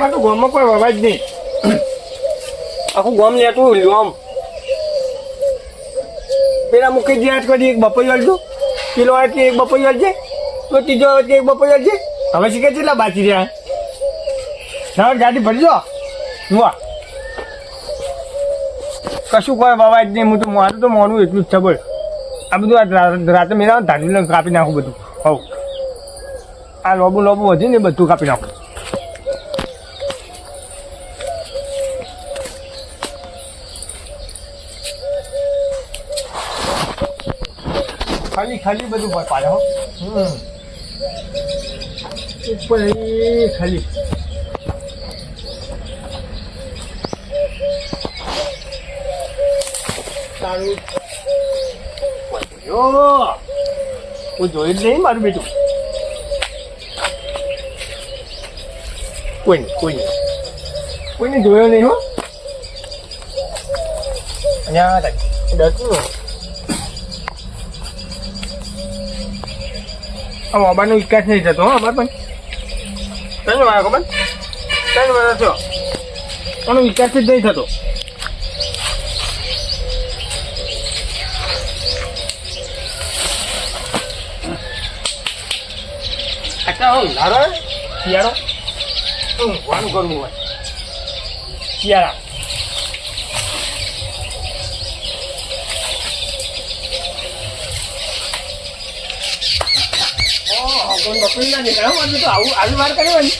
માં તો ગામમાં કોઈ અવાજ નહીં. આખું ગામ લેતું લ્યોમ પેલા મુખી જ્યાં કરી એક બપોઈ વાળજો પેલો કે એક બપોઈ વાળજે તો ત્રીજો કે એક બપોઈ વાળજે હવે શીખે કેટલા બાકી રહ્યા. ના ગાડી ભરજો જુઓ. કશું કોઈ અવાજ નહીં. હું તો મારું તો મોડું એટલું જ છે આ બધું રાતે મેળા લઈને કાપી નાખું બધું. હવ. આ લોબુ લોબુ વધી ને બધું કાપી નાખું. ખાલી બધું પાડે હો. ઉપર ખાલી. તારું હું જોયું જ નહીં મારું બેટું? કોઈ નહીં કોઈ નહીં. કોઈને જોયો નહીં હો. અહીંયા ડરતું આ મોબાઈલનો વિકાસ નહીં થતો હો અમારે પણ. કઈ વાર ખબર? કઈ વાર થયો પણ વિકાસ જ નહીં થતો. શિયાળો? વાનું કરવું હોય? શિયાળા. કોઈ બપોરી ના દેખાય તો આવું આવી વાર કરી હોય ને,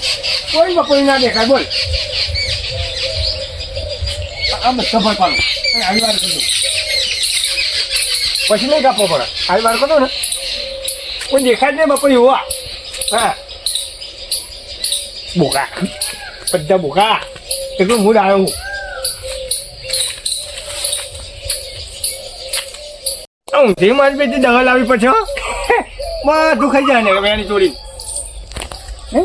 કોઈ બપોરી ના દેખાય. બોલ. આ- બધા પર પાડો. આવી પછી નહીં કાપવો પડે. આવી વાર કરો ને. કોઈ દેખાય નહીં બપોરી હોવા હા. બોકા બધા બોકા એટલું મૂડ આવ્યો હું. ઊંધી મારી બેટી દવા લાવી હો. બધું ખાઈ જાય ને હવે એની ચોરી. હે?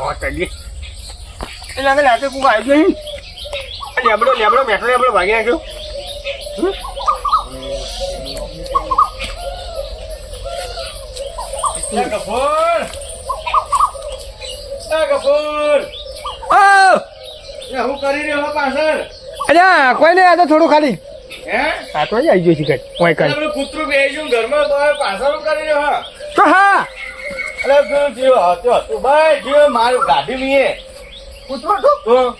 ઓ, એ લાગે રાતે કોક આવી ગયો લેબડો લેબડો બેઠો લેબડો ભાગી નાખ્યો. ગફોર! એ હું કરી રહ્યો પાછળ? અલ્યા કોઈ નહીં આ તો થોડું ખાલી. હે? આ તો આવી ગયો છે કોઈ કઈ આપણે કૂતરું બેસી ઘરમાં તો પાછળ કરી રહ્યો હા? તો હા. અરે તું જીવ હતો તું ભાઈ જીવ મારું ગાડી મીએ. કૂતરો તો તો?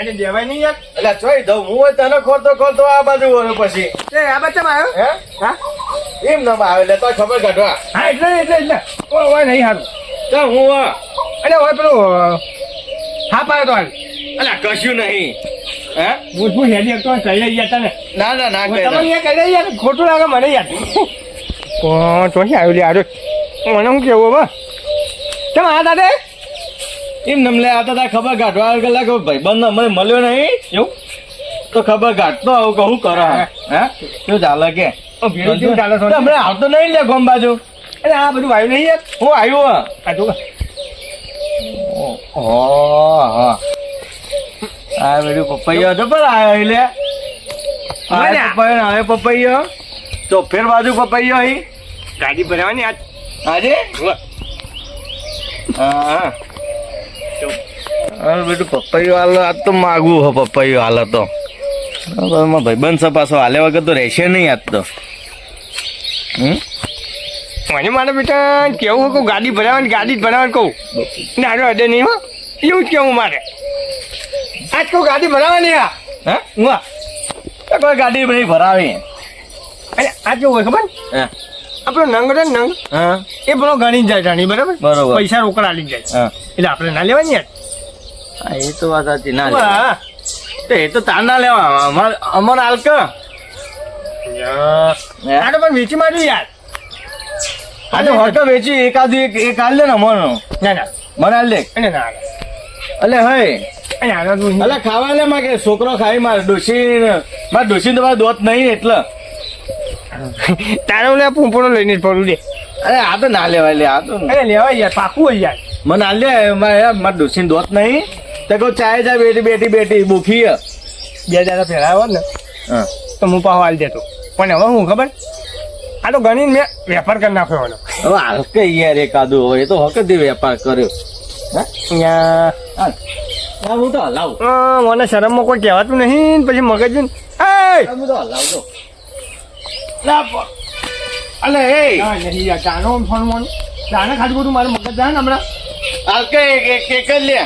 એને દેવાય નહીં યાર. એટલે ચોઈ દઉં. હું તને ખોરતો ખોરતો આ બાજુ વળ્યો પછી. એ આ બચ્ચામાં આવ્યો? હે? હા? એમ ન આવે એટલે તો ખબર કાઢવા. હા એટલે એટલે એટલે. કોઈ હોય નહીં સારું તો હું અરે હોય પેલું હા પાડે તો હાલ. અલા કશું નહીં. હે? શું હેડી તો કહી રહી હતા ને ના ના કહી તમને કહી રહી યાર ખોટું લાગે મને યાર. કોણ તો આવ્યું લે મને શું કેવું હવે? કેમ આ દાદે? એમ નમલે આવતા તા ખબર કાઢવા કલાક ભાઈ બંધ મને મળ્યો નહીં. એવું? તો ખબર કાઢતો આવું કહું કરો? હે. શું ચાલે કે? હમણાં આવતો નહીં લે ગોમ બાજુ. અરે આ બધું આવ્યું નહીં યાર? હું આવ્યું હા. આ બધું પપૈયો તો પણ આવ્યો એટલે આ આ- પપૈયો આવે પપૈયો. તો ફેર બાજુ પપૈયો અહીં. ગાડી ભરાવાની આજ. આજે? હા. અરે બધું પપૈયો હાલ આજ તો માગવું હો પપૈયો હાલ તો. ભાઈબંધ સપાસો પાછો હાલે વગર તો રહેશે નહીં આજ તો. હમ? મને મારા બેટા કેવું કહું? ગાડી ભરાવાની ગાડી જ ભરાવાની કહું. નાનો અડે નહીં એવું જ કેવું મારે? આજ કોઈ ગાડી ભરાવાની હા હે? હું આ. કોઈ ગાડી બધી ભરાવી. અને આ કેવું હોય ખબર? હે? આપણો નંગ ને નંગ. હા? એ બધો ગણી જાય જાણી બરાબર? બરોબર. પૈસા રોકડ આલી જાય એટલે આપણે ના લેવાની યાર? હા, એ તો વાત સાચી ના. તો એ તો તાર ના લેવા. અમાર અમાર આલક આ તો પણ વેચી માંડ્યું યાર. આ તો હોટલ વેચી એકાદ એક એક હાલ દે ને મનો ના ના. મને હાલ દે. ના હાલે. અલે હે અને આનો તું અલે ખાવા લે માં કે છોકરો ખાઈ માર ડોસી માર ડોસી તમારે દોત નહીં એટલે. તારે ઓલે પૂંપણો લઈને જ ફરું દે. અરે આ તો ના લેવાય લે આ તો અરે લેવાય યાર પાકું હોય યાર. મને આ લે મારે ડોસી દોત નહીં. તે કહું ચાય જા બેટી બેટી બેટી ભૂખી હે. બે દાદા ફેરાયો ને હા. તો હું પાહો હાલ દેતો. પણ હવે હું ખબર? આ તો ગણી મેં વેપાર કરી નાખ્યો એનો. હવે હાલ કે યાર એકાદું હવે એ તો હકે વેપાર કર્યો. હા અહીંયા હા હું તો હલાવું. મને શરમમાં કોઈ કહેવાતું નહીં. પછી મગજ હું તો હલાવું તો. અલે એ! નહીં યાર ચાનો ફોન ફોન દાણા ખાધું બધું મારું મગજ જાય ને હમણાં. હાલ કે એક લે.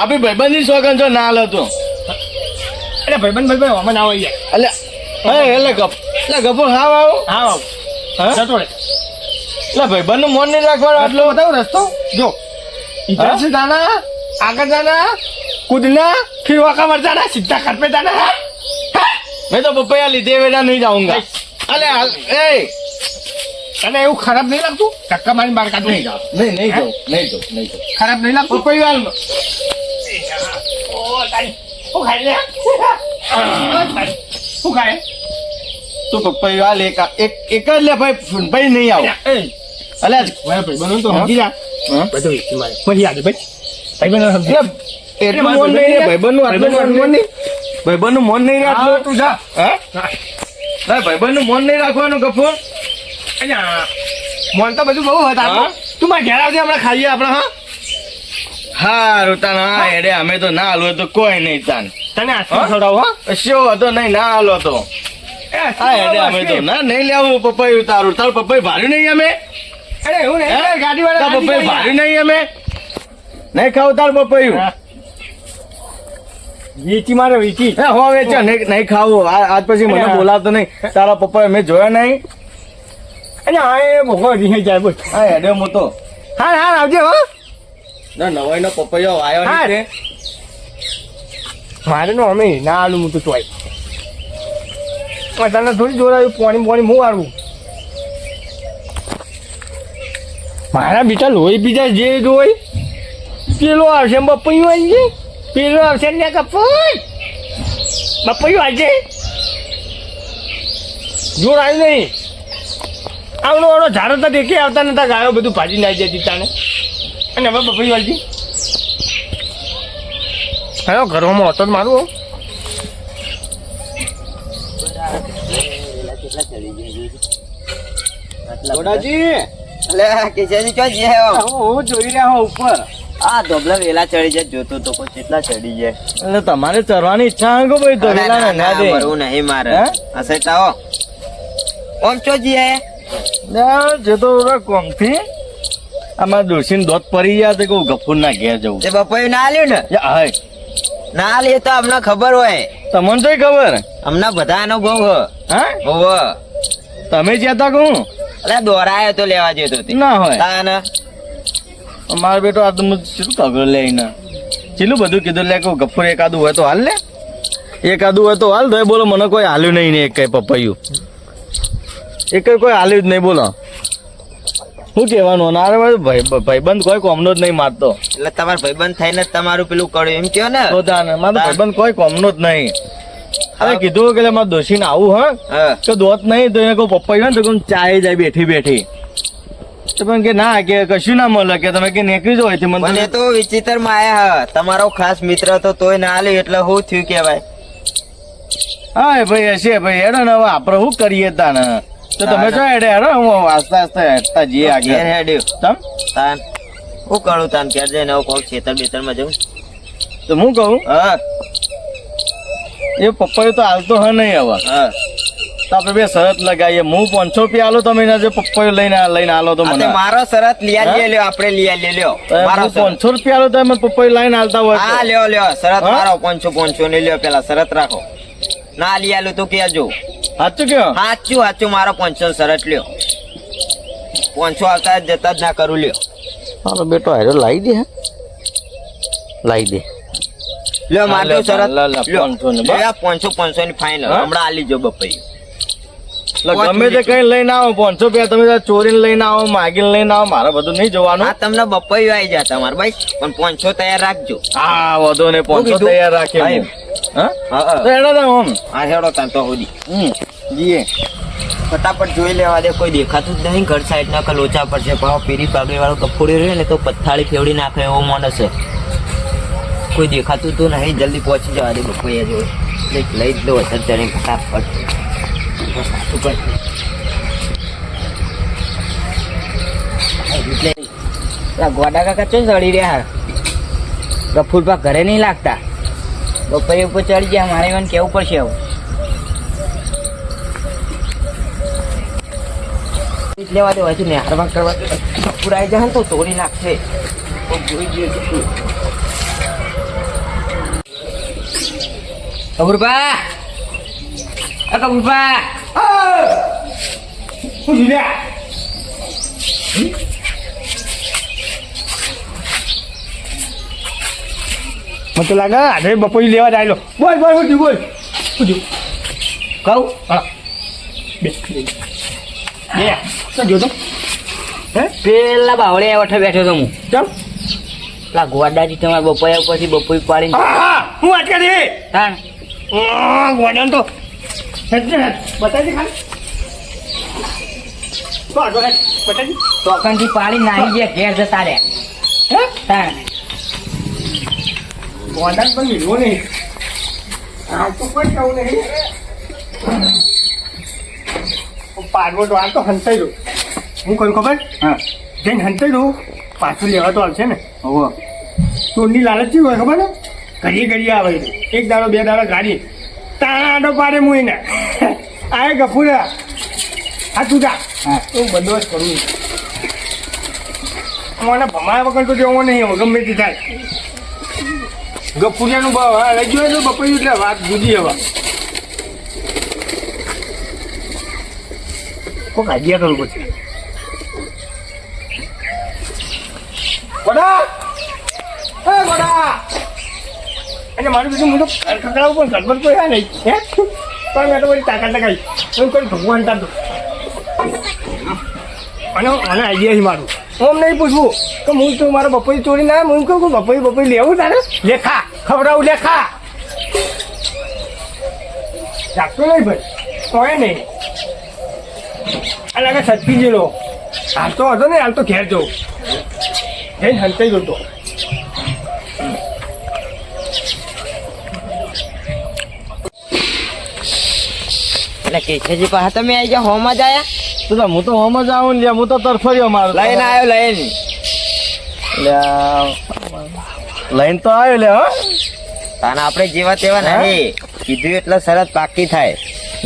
આપી ભાઈબંધની સોગન જો ના હતો એટલે ભાઈબંધ ભાઈબંધ હમણાં આવે યાર. એટલે હે એટલે ગપ એટલે ગપો હાવ આવો. હાવ આવો. હા? ચટોડે એટલે ભાઈબંધનું મોન નહીં રાખવાનું આટલો? બતાવો રસ્તો? જો. ઇતર છે આગળ દાણા जाना कूदना फिर वहाँ मर जाना सीधा घर पे जाना है મેં તો પપૈયા લીધે વેલા નહીં જાઉંગા અલે હાલ એ અને એવું ખરાબ નહીં લાગતું ધક્કા મારી બહાર કાઢું નહીં જાવ નહીં નહીં જાઉં નહીં જાઉં નહીં જાઉં ખરાબ નહીં લાગતું પપૈયું હાલ ઓ તારી શું ખાય લે શું ખાય તું પપૈયું હાલ એક એક એક જ લે ભાઈ ભાઈ નહીં આવ એ અલે આજ ભાઈ ભાઈ બનો તો હા? સમજી જા હા? બધું વેચી મારે પછી યાદ ભાઈ ભાઈ બનો સમજી એટલે મન નહીં ભાઈબંધનું આટલું મન નહીં. ભાઈબંધનું મન નહીં હા. રાખવું તું જા. હા. ભાઈબંધનું મન નહીં રાખવાનું કપૂર મોન તો બધું બહુ હતા. તું મારા ઘેર આવજે હમણાં ખાઈએ આપણે હા. હારું તાન હા એડે અમે તો ના હાલો તો કોઈ નહીં તાન. તને હા? આસ્તો ખવડાવો હા. શું હતો? નહીં ના હાલો તો. હા અમે તો ના નહીં લેવું પપૈયું તારું તારું પપ્પા ભાર્યું નહીં અમે? અરે એવું નહીં હે? ગાડી વાળા પપૈયું ભાર્યું નહીં અમે? નહીં ખાવ તાર પપૈયું વીટી મારે વીટી. હે હો વેચો નહીં ખાવું. આજ પછી મને બોલાવતો નહીં. તારા પપ્પા મેં જોયા નહીં. અને હા એ મોકો રીહે જાય બોલ. હા એડે હું તો. હા હા આવજે હો. ના નવાઈ નો પપૈયો આવ્યો હા. રે મારે નો અમે ના આલું હું તો તોય પણ તને થોડી જોરાયું પાણી પાણી હું આવું મારા બીટા લોહી બીજા જે જોઈ. પેલો આવશે બપૈયું આવી છે પેલો આવશે ને કપૂર બપૈયું આવશે જોર આવ્યું નહીં. આવડો આવડો ઝાડો તો દેખે આવતા નતા ગાયો બધું ભાજી નાખી જતી તાને અને હવે બપૈયું આવજી હેલો ઘરોમાં હતો જ મારું હો. અલે કિશનજી ચો જે હો? હું જોઈ રહ્યા હું ઉપર. આ ધોબલા વેલા ચડી જાય જોતો તો કોઈ કેટલા ચડી જાય. એટલે તમારે ચડવાની ઈચ્છા હે ભાઈ વેલા ના, ના ના, દે મરવું નહીં મારે. હશે તાવો ઓમ ચો જે જે તો કોમથી. આમાં ડોસીને દોત પડી ગયા તો કહું ગફુર ના ઘેર જવું તે બપોરે ના લ્યો ને? હા. હાય ના લે તો અમને ખબર હોય. તમને તો ખબર? અમને બધા અનુભવ હ. હા? હોવ તમે જ્યાં તા કહું અરે દોરાયો તો લેવા જતો તે. ના હોય. તાન? મારો બેટો આ તો શું શું લે લઈને ચેલું બધું કીધું લે કે ગફુર એકાદું હોય તો હાલ લે. એકાદું હોય તો હાલ તો બોલો મને કોઈ હાલ્યું નહીં ને એક કઈ પપૈયું. એક કોઈ હાલ્યું જ નહીં બોલો. શું કહેવાનું? અરે ભાઈ ભાઈબંધ કોઈ કોમનો જ નહીં મારતો. એટલે તમારો ભાઈબંધ થઈને તમારું પેલું કર્યું એમ કહો ને? બધાને મારો ભાઈબંધ કોઈ કોમનો જ નહીં. અરે કીધું કે મારે દોશીને આવું હા? તો દોત નહીં તો એને કહું પપ્પા ને તો ચાય જાય બેઠી બેઠી. પણ કે ના કે કશું ના મળે કે તમે કે નીકળી જાઓ અહીંથી મને તો- વિચિત્રમાં આયા હ. તમારો ખાસ મિત્ર તો તોય ના લે એટલે શું થયું કેવાય હા ભાઈ હશે ભાઈ હેડો ને હવે આપણે શું કરીએ તાને તો તમે જો હેડે હેડો હું આસ્તે આસ્તે હેડતા જઈએ આગળ. હેડ્યું. તમ? તાન હું કરું તાન ક્યારે જઈને આવું કોક ખેતર બેતરમાં જવું તો હું કહું? હા. એ પપ્પાએ તો હાલતો હ નહીં હવે. હા. તો આપણે બે શરત લગાવીએ. હું પાંચસો રૂપિયા આલો તમે જે પપ્પા લઈને લઈને આલો તો મને. મારો શરત લિયા? લે લ્યો આપણે લિયા લે લ્યો. મારો પાંચસો રૂપિયા આલો તો એમ પપ્પાએ લઈને આલતા હોય હા લ્યો લ્યો શરત મારો. પાંચસો પાંચસો ને લ્યો પેલા શરત રાખો. ના લિયા લો તો કેજો સાચું કયો? સાચું સાચું મારો પાંચસો શરત લ્યો. પાંચસો આવતા જતા જ ના કરું લ્યો. મારો બેટો હારો લાવી દે હે? લાવી દે. લ્યો મારો શરત. લ્યો. 500 ને બસ. આ પાંચસો પાંચસો ની ફાઇનલ હમણાં આલી જો બપાઈ ગમે તે કઈ લઈને આવો પાંચસો રૂપિયા તમે ચોરી લઈને આવો માગી લઈને આવો મારે બધું નહીં જોવાનું. તમને બપાઈ આવી જાય તમારે ભાઈ પણ પાંચસો તૈયાર રાખજો. હા વધુ ને પાંચસો તૈયાર રાખે હેડો તા ઓમ. હા હેડો તા તો સુધી જીએ. ફટાફટ જોઈ લેવા દે કોઈ દેખાતું જ નહીં ઘર સાઈડ ના લોચા પર છે પાછો પીરી પાગડી વાળો કફોડી રહે ને તો પથાળી ફેવડી નાખે એવો માણસ છે. કોઈ દેખાતું તો નહીં જલ્દી પહોંચી જવા દે બપોયા જોઈ લઈ જ લો અત્યારે ફટાફટ. બસ ગોડા કાકા ચો ચડી રહ્યા ગફુરપા ઘરે નહીં લાગતા. બપોરે ઉપર ચડી ગયા, મારે એમને કેવું પડશે આવું? લેવા દેવા છે ને હારમાં કરવા પુરાઈ જાય તો તોડી નાખશે. જોઈ જોઈએ કેટલું કબૂરપા! કબૂરપા શું જીવ્યા મને તો લાગે આજે બપોરી લેવા જાય બોલ બોલ શું બોલ શું કહું હા બે બે બે શું જોતો હે પેલા બાવળે વઠે બેઠો તો હું. ચાલ પેલા ગોડાજી તમારા બપોયા ઉપરથી બપોઈ પાડીને હા વાત કરી? હા. ગોડાન તો બતાવી ખાલી. ટોકનથી પાડી નાહી ગયા ઘેર જતા રે હે? પણ મિલવો નહીં. આ તો કોઈ કહું નહીં. પાડવો આ તો હંતાઈ દો હું કરું ખબર? હા. જઈને હંતાઈ દઉં. પાછું લેવા તો આવશે ને. હોવો. ચોરની લાલચ કેવી હોય ખબર ને? ઘડીએ ઘડીએ આવે એક દાડો બે દાડો ગાડી તાડો પાડે હું એને આ ગફુરા. આ તું જા. હા. હું બંદોબસ્ત કરું મને ભમાયા વગર તો જવો નહીં ગમે તે થાય. ગફુરિયાનું ભાવ હા લઈ ગયો તો બપોર એટલે વાત જુદી હવે. કોઈક આઈડિયા કરવું પડશે વડા! એ વડા! અને મારું બીજું મોટું તો પણ ગડબડ કોઈ આ નહીં. હે? પણ મેં તો બધી તાકાત લગાવી. હું કોઈ ભગવાન તાર અને આને આઈડિયા છે મારું. હું નહીં પૂછવું. કે હું તું મારા બપોરી ચોરી ના હું કહું કે બપોરી બપોરી લેવું તારે? લેખા. ખવડાવું લેખા. જાગતો નહીં ભાઈ. કોઈ નહીં. આ લાગે સચકી જેલો હાલ તો હતો ને, હાલ તો ઘેર જવું જઈને હંતાઈ જતો એટલે કેશવજી પાસે તમે આવી જાઓ હોમાં જ આયા. તો હું તો હોમ જ આવું ને હું તો તરફર્યો મારો. લઈને આવ્યો લઈને. લઈને તો આવ્યો લે હા. તાને આપણે જેવા તેવા નહીં કીધું એટલે શરત પાકી થાય.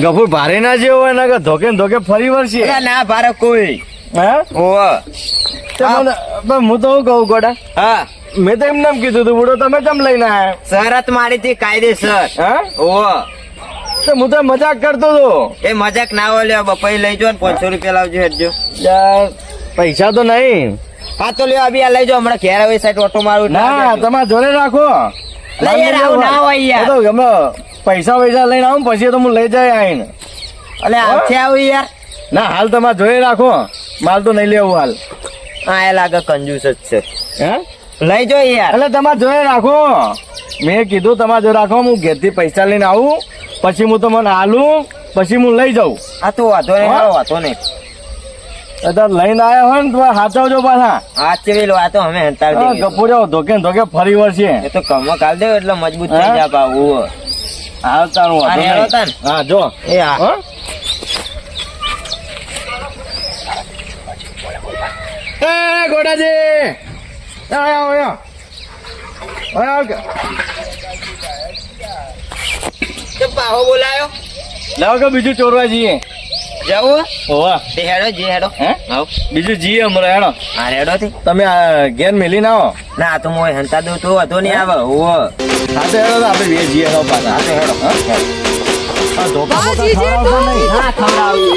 ગફુર ભારે ના જેવો હોય ને ધોકે ધોકે ફરી વળશે. ના ભારે કોઈ. હા? ઓવ હું. તો શું કહું ગોડા? હા. મેં તો એમને એમ કીધું તું બુડો તમે કેમ લઈને આવ્યા શરત મારી હતી કાયદેસર. હા? ઓવ તો હું તો મજાક કરતો હતો. એ મજાક ના હોય લ્યો બપાઈ લઈ જાઓ ને પાંચસો રૂપિયા લાવજો હેડજો. પૈસા તો નહીં. હા તો લ્યો અભી આ લઈ જાઓ હમણાં ઘેર આવે સાઈડ ઓટો મારું ના તમારે જોડે રાખો. પૈસા પૈસા લઈને આવું પછી તો હું લઈ જાય આવીને. અલે આવશે આવું યાર. ના હાલ તમારે જોઈ રાખો. માલ તો નહીં લેવું હાલ. હા એ લાગે કંજૂસ જ છે. હે? લઈ જો યાર. એટલે તમારે જોઈ રાખો. મેં કીધું તમારે જો રાખો હું ઘેરથી પૈસા લઈને આવું. પછી હું તમને હાલું પછી હું લઈ જાઉં. હા તો વાંધો નહીં હા? વાંધો નહીં. અત્યારે લઈને આવ્યા હોય ને તો હાચવજો પાછા. હા ચેવેલો આ તો અમે હંતાડી હા, દઈએ. ગપુર્યો ધોકે ધોકે ફરી વળશે. એ તો કમો કાલ દે એટલે મજબૂત થઈ? જા પાવું હાલ તારું વાંધો નહીં. હા જો. એ હા? એ ગોડાજી! આયા આયા આયો લાવો કે બીજું ચોરવા જઈએ. જાવું હોવા. તે હેડો જે હેડો. હે? આવ. બીજું જી અમરો હેડો. આ હેડો થી તમે ઘેર મેલી ના આવો. ના તો મોય હંતા દઉં તો હતો નહીં આવે. ઓવો હા તો આપણે બે જી હેડો પાછા. હા? તો હેડો હા ધોપા પોતા ખવડાવતો નહીં. હા ખવડાવી